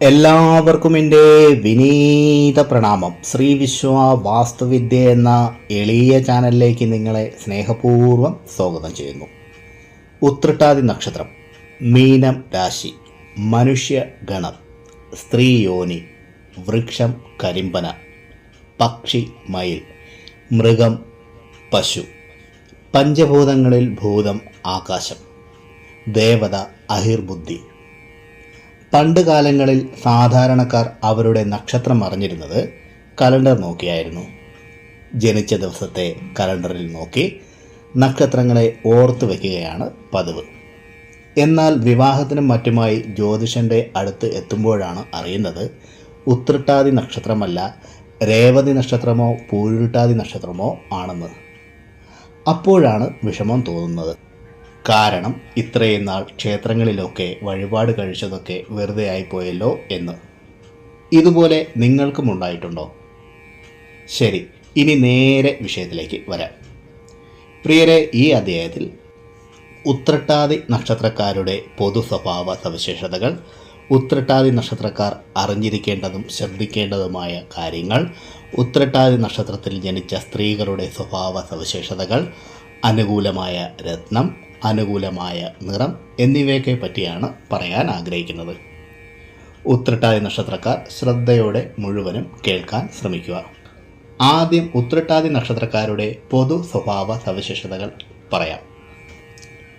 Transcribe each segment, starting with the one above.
എല്ലാവർക്കും എന്റെ വിനീത പ്രണാമം. ശ്രീ വിശ്വ വാസ്തുവിദ്യ എന്ന എളിയ ചാനലിലേക്ക് നിങ്ങളെ സ്നേഹപൂർവം സ്വാഗതം ചെയ്യുന്നു. ഉത്രട്ടാതി നക്ഷത്രം മീനം രാശി മനുഷ്യ ഗണം സ്ത്രീ യോനി വൃക്ഷം കരിമ്പന പക്ഷി മയിൽ മൃഗം പശു പഞ്ചഭൂതങ്ങളിൽ ഭൂതം ആകാശം ദേവത അഹിർബുദ്ധി പണ്ട് കാലങ്ങളിൽ സാധാരണക്കാർ അവരുടെ നക്ഷത്രം അറിഞ്ഞിരുന്നത് കലണ്ടർ നോക്കിയായിരുന്നു. ജനിച്ച ദിവസത്തെ കലണ്ടറിൽ നോക്കി നക്ഷത്രങ്ങളെ ഓർത്തു വയ്ക്കുകയാണ് പതിവ്. എന്നാൽ വിവാഹത്തിനും മറ്റുമായി ജ്യോതിഷന്റെ അടുത്ത് എത്തുമ്പോഴാണ് അറിയുന്നത് ഉത്രട്ടാതി നക്ഷത്രമല്ല രേവതി നക്ഷത്രമോ പൂരുട്ടാതി നക്ഷത്രമോ ആണെന്ന്. അപ്പോഴാണ് വിഷമം തോന്നുന്നത്. കാരണം ഇത്രയും നാൾ ക്ഷേത്രങ്ങളിലൊക്കെ വഴിപാട് കഴിച്ചതൊക്കെ വെറുതെ ആയിപ്പോയല്ലോ എന്ന്. ഇതുപോലെ നിങ്ങൾക്കും ഉണ്ടായിട്ടുണ്ടോ? ശരി ഇനി നേരെ വിഷയത്തിലേക്ക് വരാം. പ്രിയരെ ഈ അധ്യായത്തിൽ ഉത്രട്ടാതി നക്ഷത്രക്കാരുടെ പൊതു സ്വഭാവ സവിശേഷതകൾ ഉത്രട്ടാതി നക്ഷത്രക്കാർ അറിഞ്ഞിരിക്കേണ്ടതും ശ്രദ്ധിക്കേണ്ടതുമായ കാര്യങ്ങൾ ഉത്രട്ടാതി നക്ഷത്രത്തിൽ ജനിച്ച സ്ത്രീകളുടെ സ്വഭാവ സവിശേഷതകൾ അനുകൂലമായ രത്നം അനുകൂലമായ നിറം എന്നിവയൊക്കെ പറ്റിയാണ് പറയാൻ ആഗ്രഹിക്കുന്നത്. ഉത്രട്ടാതി നക്ഷത്രക്കാർ ശ്രദ്ധയോടെ മുഴുവനും കേൾക്കാൻ ശ്രമിക്കുക. ആദ്യം ഉത്രട്ടാതി നക്ഷത്രക്കാരുടെ പൊതു സ്വഭാവ സവിശേഷതകൾ പറയാം.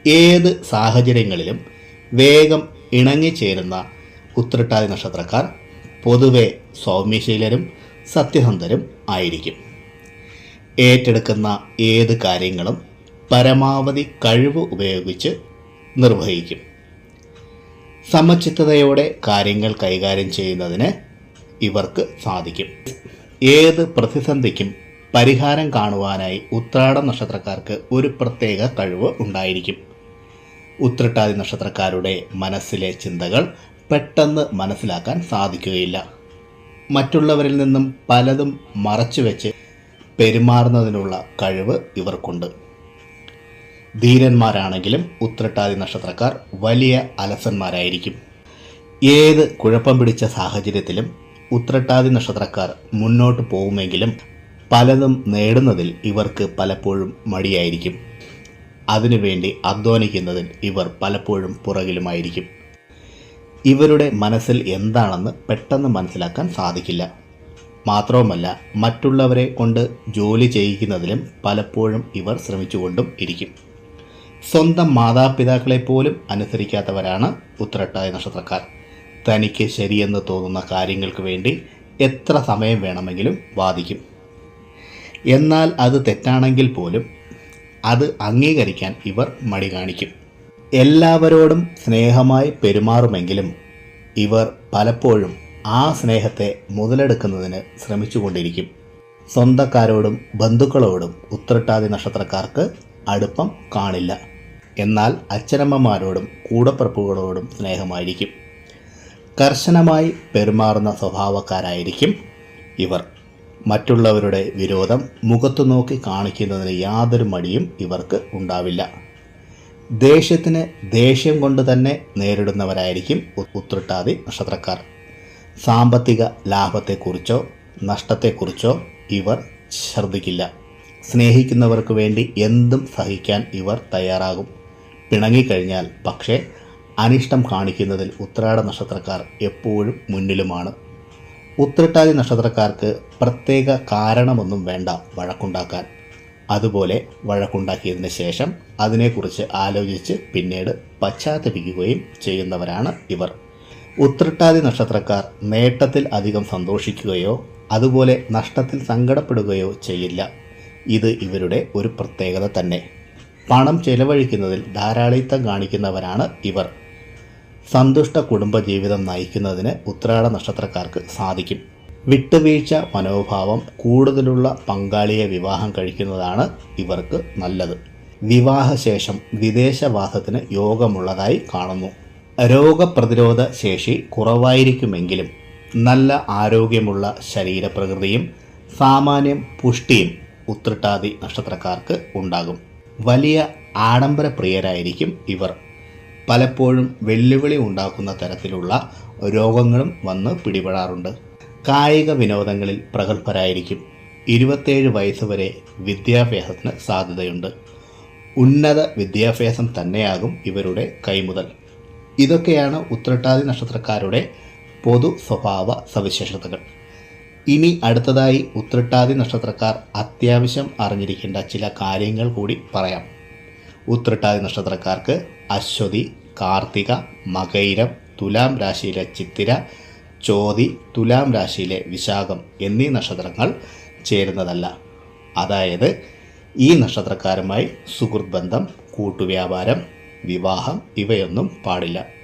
ഏത് സാഹചര്യങ്ങളിലും വേഗം ഇണങ്ങിച്ചേരുന്ന ഉത്രട്ടാതി നക്ഷത്രക്കാർ പൊതുവെ സൗമ്യശീലരും സത്യസന്ധരും ആയിരിക്കും. ഏറ്റെടുക്കുന്ന ഏത് കാര്യങ്ങളും പരമാവധി കഴിവ് ഉപയോഗിച്ച് നിർവഹിക്കും. സമചിത്തതയോടെ കാര്യങ്ങൾ കൈകാര്യം ചെയ്യുന്നതിന് ഇവർക്ക് സാധിക്കും. ഏത് പ്രതിസന്ധിക്കും പരിഹാരം കാണുവാനായി ഉത്രാട നക്ഷത്രക്കാർക്ക് ഒരു പ്രത്യേക കഴിവ് ഉണ്ടായിരിക്കും. ഉത്രട്ടാതി നക്ഷത്രക്കാരുടെ മനസ്സിലെ ചിന്തകൾ പെട്ടെന്ന് മനസ്സിലാക്കാൻ സാധിക്കുകയില്ല. മറ്റുള്ളവരിൽ നിന്നും പലതും മറച്ചു വെച്ച് പെരുമാറുന്നതിനുള്ള കഴിവ് ഇവർക്കുണ്ട്. ധീരന്മാരാണെങ്കിലും ഉത്രട്ടാതി നക്ഷത്രക്കാർ വലിയ അലസന്മാരായിരിക്കും. ഏത് കുഴപ്പം പിടിച്ച സാഹചര്യത്തിലും ഉത്രട്ടാതി നക്ഷത്രക്കാർ മുന്നോട്ട് പോകുമെങ്കിലും പലതും നേടുന്നതിൽ ഇവർക്ക് പലപ്പോഴും മടിയായിരിക്കും. അതിനുവേണ്ടി അധ്വാനിക്കുന്നതിൽ ഇവർ പലപ്പോഴും പുറകിലുമായിരിക്കും. ഇവരുടെ മനസ്സിൽ എന്താണെന്ന് പെട്ടെന്ന് മനസ്സിലാക്കാൻ സാധിക്കില്ല. മാത്രവുമല്ല മറ്റുള്ളവരെ കൊണ്ട് ജോലി ചെയ്യിക്കുന്നതിലും പലപ്പോഴും ഇവർ ശ്രമിച്ചുകൊണ്ടും ഇരിക്കും. സ്വന്തം മാതാപിതാക്കളെ പോലും അനുസരിക്കാത്തവരാണ് ഉത്രട്ടായ നക്ഷത്രക്കാർ. തനിക്ക് ശരിയെന്ന് തോന്നുന്ന കാര്യങ്ങൾക്ക് വേണ്ടി എത്ര സമയം വേണമെങ്കിലും വാദിക്കും. എന്നാൽ അത് തെറ്റാണെങ്കിൽ പോലും അത് അംഗീകരിക്കാൻ ഇവർ മടി കാണിക്കും. എല്ലാവരോടും സ്നേഹമായി പെരുമാറുമെങ്കിലും ഇവർ പലപ്പോഴും ആ സ്നേഹത്തെ മുതലെടുക്കുന്നതിന് ശ്രമിച്ചുകൊണ്ടിരിക്കും. സ്വന്തക്കാരോടും ബന്ധുക്കളോടും ഉത്രട്ടാതി നക്ഷത്രക്കാർക്ക് അടുപ്പം കാണില്ല. എന്നാൽ അച്ഛനമ്മമാരോടും കൂടപ്പിറപ്പുകളോടും സ്നേഹമായിരിക്കും. കർശനമായി പെരുമാറുന്ന സ്വഭാവക്കാരായിരിക്കും ഇവർ. മറ്റുള്ളവരുടെ വിരോധം മുഖത്തു നോക്കി കാണിക്കുന്നതിന് യാതൊരു മടിയും ഇവർക്ക് ഉണ്ടാവില്ല. ദേഷ്യത്തിന് ദേഷ്യം കൊണ്ട് തന്നെ നേരിടുന്നവരായിരിക്കും ഉത്രട്ടാതി നക്ഷത്രക്കാർ. സാമ്പത്തിക ലാഭത്തെക്കുറിച്ചോ നഷ്ടത്തെക്കുറിച്ചോ ഇവർ ശ്രദ്ധിക്കില്ല. സ്നേഹിക്കുന്നവർക്ക് വേണ്ടി എന്തും സഹിക്കാൻ ഇവർ തയ്യാറാകും. പിണങ്ങിക്കഴിഞ്ഞാൽ പക്ഷേ അനിഷ്ടം കാണിക്കുന്നതിൽ ഉത്രാട നക്ഷത്രക്കാർ എപ്പോഴും മുന്നിലുമാണ്. ഉത്രട്ടാതി നക്ഷത്രക്കാർക്ക് പ്രത്യേക കാരണമൊന്നും വേണ്ട വഴക്കുണ്ടാക്കാൻ. അതുപോലെ വഴക്കുണ്ടാക്കിയതിന് ശേഷം അതിനെക്കുറിച്ച് ആലോചിച്ച് പിന്നീട് പശ്ചാത്തപിക്കുകയും ചെയ്യുന്നവരാണ് ഇവർ. ഉത്രട്ടാതി നക്ഷത്രക്കാർ നേട്ടത്തിൽ അധികം സന്തോഷിക്കുകയോ അതുപോലെ നഷ്ടത്തിൽ സങ്കടപ്പെടുകയോ ചെയ്യില്ല. ഇത് ഇവരുടെ ഒരു പ്രത്യേകത തന്നെ. പണം ചെലവഴിക്കുന്നതിൽ ധാരാളിത്തം കാണിക്കുന്നവരാണ് ഇവർ. സന്തുഷ്ട കുടുംബജീവിതം നയിക്കുന്നതിന് ഉത്രാട നക്ഷത്രക്കാർക്ക് സാധിക്കും. വിട്ടുവീഴ്ച മനോഭാവം കൂടുതലുള്ള പങ്കാളിയെ വിവാഹം കഴിക്കുന്നതാണ് ഇവർക്ക് നല്ലത്. വിവാഹശേഷം വിദേശവാസത്തിന് യോഗമുള്ളതായി കാണുന്നു. രോഗപ്രതിരോധ ശേഷി കുറവായിരിക്കുമെങ്കിലും നല്ല ആരോഗ്യമുള്ള ശരീരപ്രകൃതിയും സാമാന്യം പുഷ്ടിയും ഉത്രട്ടാതി നക്ഷത്രക്കാർക്ക് ഉണ്ടാകും. വലിയ ആഡംബര പ്രിയരായിരിക്കും ഇവർ. പലപ്പോഴും വെല്ലുവിളി ഉണ്ടാക്കുന്ന തരത്തിലുള്ള രോഗങ്ങളും വന്ന് പിടിപെടാറുണ്ട്. കായിക വിനോദങ്ങളിൽ പ്രഗത്ഭരായിരിക്കും. ഇരുപത്തേഴ് വയസ്സ് വരെ വിദ്യാഭ്യാസത്തിന് സാധ്യതയുണ്ട്. ഉന്നത വിദ്യാഭ്യാസം തന്നെയാകും ഇവരുടെ കൈമുതൽ. ഇതൊക്കെയാണ് ഉത്രട്ടാതി നക്ഷത്രക്കാരുടെ പൊതു സ്വഭാവ സവിശേഷതകൾ. ഇനി അടുത്തതായി ഉത്രട്ടാതി നക്ഷത്രക്കാർ അത്യാവശ്യം അറിഞ്ഞിരിക്കേണ്ട ചില കാര്യങ്ങൾ കൂടി പറയാം. ഉത്രട്ടാതി നക്ഷത്രക്കാർക്ക് അശ്വതി കാർത്തിക മകൈരം തുലാം രാശിയിലെ ചിത്തിര ചോതി തുലാം രാശിയിലെ വിശാഖം എന്നീ നക്ഷത്രങ്ങൾ ചേരുന്നതല്ല. അതായത് ഈ നക്ഷത്രക്കാരുമായി സുഹൃത്ത് ബന്ധം കൂട്ടുവ്യാപാരം വിവാഹം ഇവയൊന്നും പാടില്ല.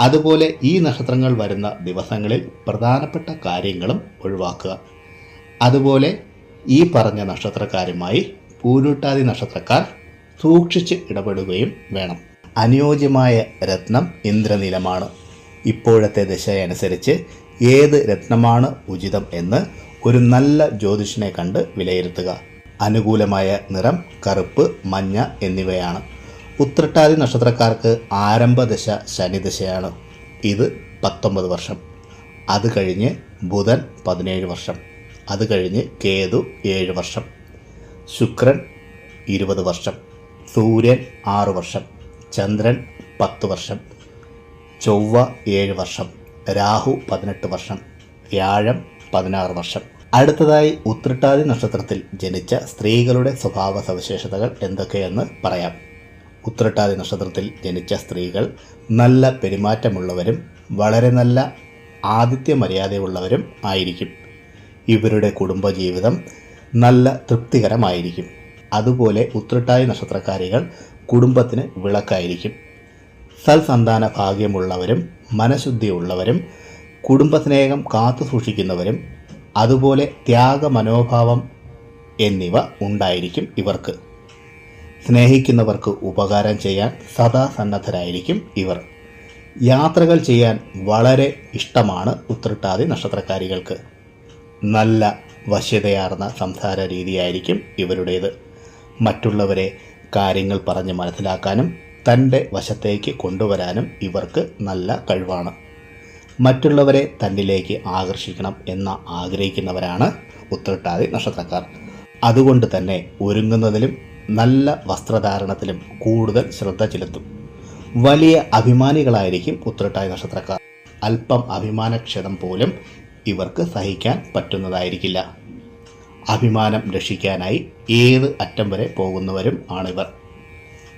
അതുപോലെ ഈ നക്ഷത്രങ്ങൾ വരുന്ന ദിവസങ്ങളിൽ പ്രധാനപ്പെട്ട കാര്യങ്ങളും ഒഴിവാക്കുക. അതുപോലെ ഈ പറഞ്ഞ നക്ഷത്രക്കാരുമായി പൂരുട്ടാതി നക്ഷത്രക്കാർ സൂക്ഷിച്ച് ഇടപെടുകയും വേണം. അനുയോജ്യമായ രത്നം ഇന്ദ്രനീലമാണ്. ഇപ്പോഴത്തെ ദശയനുസരിച്ച് ഏത് രത്നമാണ് ഉചിതം എന്ന് ഒരു നല്ല ജ്യോതിഷനെ കണ്ട് വിലയിരുത്തുക. അനുകൂലമായ നിറം കറുപ്പ് മഞ്ഞ എന്നിവയാണ്. ഉത്രട്ടാതി നക്ഷത്രക്കാർക്ക് ആരംഭദശ ശനിദശയാണ് ഇത് പത്തൊമ്പത് വർഷം. അത് കഴിഞ്ഞ് ബുധൻ പതിനേഴ് വർഷം. അത് കഴിഞ്ഞ് കേതു ഏഴ് വർഷം. ശുക്രൻ ഇരുപത് വർഷം. സൂര്യൻ ആറ് വർഷം. ചന്ദ്രൻ പത്ത് വർഷം. ചൊവ്വ ഏഴ് വർഷം. രാഹു പതിനെട്ട് വർഷം. വ്യാഴം പതിനാറ് വർഷം. അടുത്തതായി ഉത്രട്ടാതി നക്ഷത്രത്തിൽ ജനിച്ച സ്ത്രീകളുടെ സ്വഭാവ സവിശേഷതകൾ എന്തൊക്കെയെന്ന് പറയാം. ഉത്രട്ടാതി നക്ഷത്രത്തിൽ ജനിച്ച സ്ത്രീകൾ നല്ല പെരുമാറ്റമുള്ളവരും വളരെ നല്ല ആതിഥ്യ മര്യാദയുള്ളവരും ആയിരിക്കും. ഇവരുടെ കുടുംബജീവിതം നല്ല തൃപ്തികരമായിരിക്കും. അതുപോലെ ഉത്രട്ടാതി നക്ഷത്രക്കാരികൾ കുടുംബത്തിന് വിളക്കായിരിക്കും. സൽസന്താന ഭാഗ്യമുള്ളവരും മനഃശുദ്ധിയുള്ളവരും കുടുംബസ്നേഹം കാത്തു സൂക്ഷിക്കുന്നവരും അതുപോലെ ത്യാഗ മനോഭാവം എന്നിവ ഉണ്ടായിരിക്കും ഇവർക്ക്. സ്നേഹിക്കുന്നവർക്ക് ഉപകാരം ചെയ്യാൻ സദാ സന്നദ്ധരായിരിക്കും ഇവർ. യാത്രകൾ ചെയ്യാൻ വളരെ ഇഷ്ടമാണ് ഉത്രട്ടാതി നക്ഷത്രക്കാരികൾക്ക്. നല്ല വശ്യതയാർന്ന സംസാര രീതിയായിരിക്കും ഇവരുടേത്. മറ്റുള്ളവരെ കാര്യങ്ങൾ പറഞ്ഞ് മനസ്സിലാക്കാനും തന്റെ വശത്തേക്ക് കൊണ്ടുവരാനും ഇവർക്ക് നല്ല കഴിവാണ്. മറ്റുള്ളവരെ തന്നിലേക്ക് ആകർഷിക്കണം എന്ന് ആഗ്രഹിക്കുന്നവരാണ് ഉത്രട്ടാതി നക്ഷത്രക്കാർ. അതുകൊണ്ട് തന്നെ ഒരുങ്ങുന്നതിലും നല്ല വസ്ത്രധാരണത്തിലും കൂടുതൽ ശ്രദ്ധ ചെലുത്തും. വലിയ അഭിമാനികളായിരിക്കും ഉത്രട്ടാതി നക്ഷത്രക്കാർ. അല്പം അഭിമാനക്ഷതം പോലും ഇവർക്ക് സഹിക്കാൻ പറ്റുന്നതായിരിക്കില്ല. അഭിമാനം രക്ഷിക്കാനായി ഏത് അറ്റം വരെ പോകുന്നവരും ആണിവർ.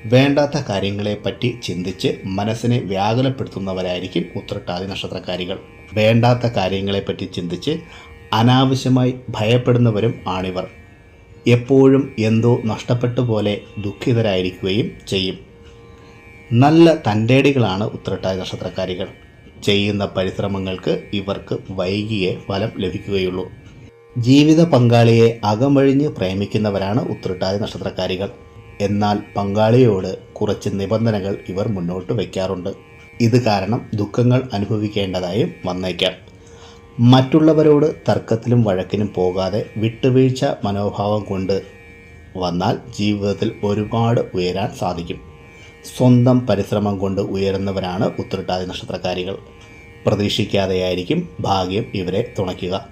വേണ്ടാത്ത കാര്യങ്ങളെപ്പറ്റി ചിന്തിച്ച് മനസ്സിനെ വ്യാകുലപ്പെടുത്തുന്നവരായിരിക്കും ഉത്രട്ടാതി നക്ഷത്രക്കാരികൾ. വേണ്ടാത്ത കാര്യങ്ങളെപ്പറ്റി ചിന്തിച്ച് അനാവശ്യമായി ഭയപ്പെടുന്നവരും ആണിവർ. എപ്പോഴും എന്തോ നഷ്ടപ്പെട്ട പോലെ ദുഃഖിതരായിരിക്കുകയും ചെയ്യും. നല്ല തന്റേടികളാണ് ഉത്രട്ടായ നക്ഷത്രക്കാരികൾ. ചെയ്യുന്ന പരിശ്രമങ്ങൾക്ക് ഇവർക്ക് വൈകിയേ ഫലം ലഭിക്കുകയുള്ളൂ. ജീവിത പങ്കാളിയെ അകമഴിഞ്ഞ് പ്രേമിക്കുന്നവരാണ് ഉത്രട്ടായ നക്ഷത്രക്കാരികൾ. എന്നാൽ പങ്കാളിയോട് കുറച്ച് നിബന്ധനകൾ ഇവർ മുന്നോട്ട് വയ്ക്കാറുണ്ട്. ഇത് കാരണം ദുഃഖങ്ങൾ അനുഭവിക്കേണ്ടതായും വന്നേക്കാം. മറ്റുള്ളവരോട് തർക്കത്തിലും വഴക്കിനും പോകാതെ വിട്ടുവീഴ്ച മനോഭാവം കൊണ്ട് വന്നാൽ ജീവിതത്തിൽ ഒരുപാട് ഉയരാൻ സാധിക്കും. സ്വന്തം പരിശ്രമം കൊണ്ട് ഉയരുന്നവരാണ് ഉത്രട്ടാതി നക്ഷത്രക്കാരികൾ. പ്രതീക്ഷിക്കാതെയായിരിക്കും ഭാഗ്യം ഇവരെ തുണയ്ക്കുക.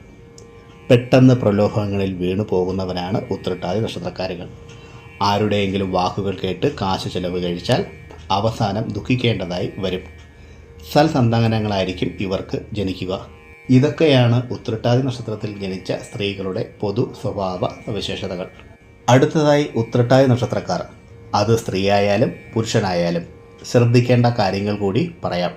പെട്ടെന്ന് പ്രലോഭങ്ങളിൽ വീണു പോകുന്നവരാണ് ഉത്രട്ടാതി നക്ഷത്രക്കാരികൾ. ആരുടെയെങ്കിലും വാക്കുകൾ കേട്ട് കാശ് ചെലവ് കഴിച്ചാൽ അവസാനം ദുഃഖിക്കേണ്ടതായി വരും. സൽസന്താനങ്ങളായിരിക്കും ഇവർക്ക് ജനിക്കുക. ഇതൊക്കെയാണ് ഉത്രട്ടാതി നക്ഷത്രത്തിൽ ജനിച്ച സ്ത്രീകളുടെ പൊതു സ്വഭാവ സവിശേഷതകൾ അടുത്തതായി ഉത്രട്ടാതി നക്ഷത്രക്കാർ. അത് സ്ത്രീയായാലും പുരുഷനായാലും ശ്രദ്ധിക്കേണ്ട കാര്യങ്ങൾ കൂടി പറയാം.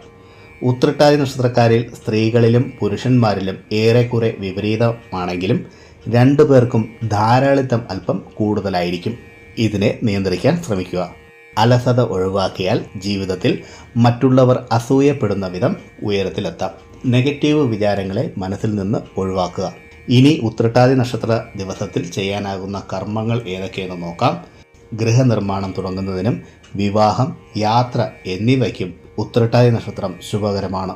ഉത്രട്ടാതി നക്ഷത്രക്കാരിൽ സ്ത്രീകളിലും പുരുഷന്മാരിലും ഏറെക്കുറെ വിപരീതമാണെങ്കിലും രണ്ടു പേർക്കും ധാരാളിത്തം അല്പം കൂടുതലായിരിക്കും. ഇതിനെ നിയന്ത്രിക്കാൻ ശ്രമിക്കുക. അലസത ഒഴിവാക്കിയാൽ ജീവിതത്തിൽ മറ്റുള്ളവർ അസൂയപ്പെടുന്ന വിധം ഉയരത്തിലെത്താം. നെഗറ്റീവ് വിചാരങ്ങളെ മനസ്സിൽ നിന്ന് ഒഴിവാക്കുക. ഇനി ഉത്രട്ടാതി നക്ഷത്ര ദിവസത്തിൽ ചെയ്യാനാകുന്ന കർമ്മങ്ങൾ ഏതൊക്കെയെന്ന് നോക്കാം. ഗൃഹനിർമ്മാണം തുടങ്ങുന്നതിനും വിവാഹം യാത്ര എന്നിവയ്ക്കും ഉത്രട്ടാതി നക്ഷത്രം ശുഭകരമാണ്.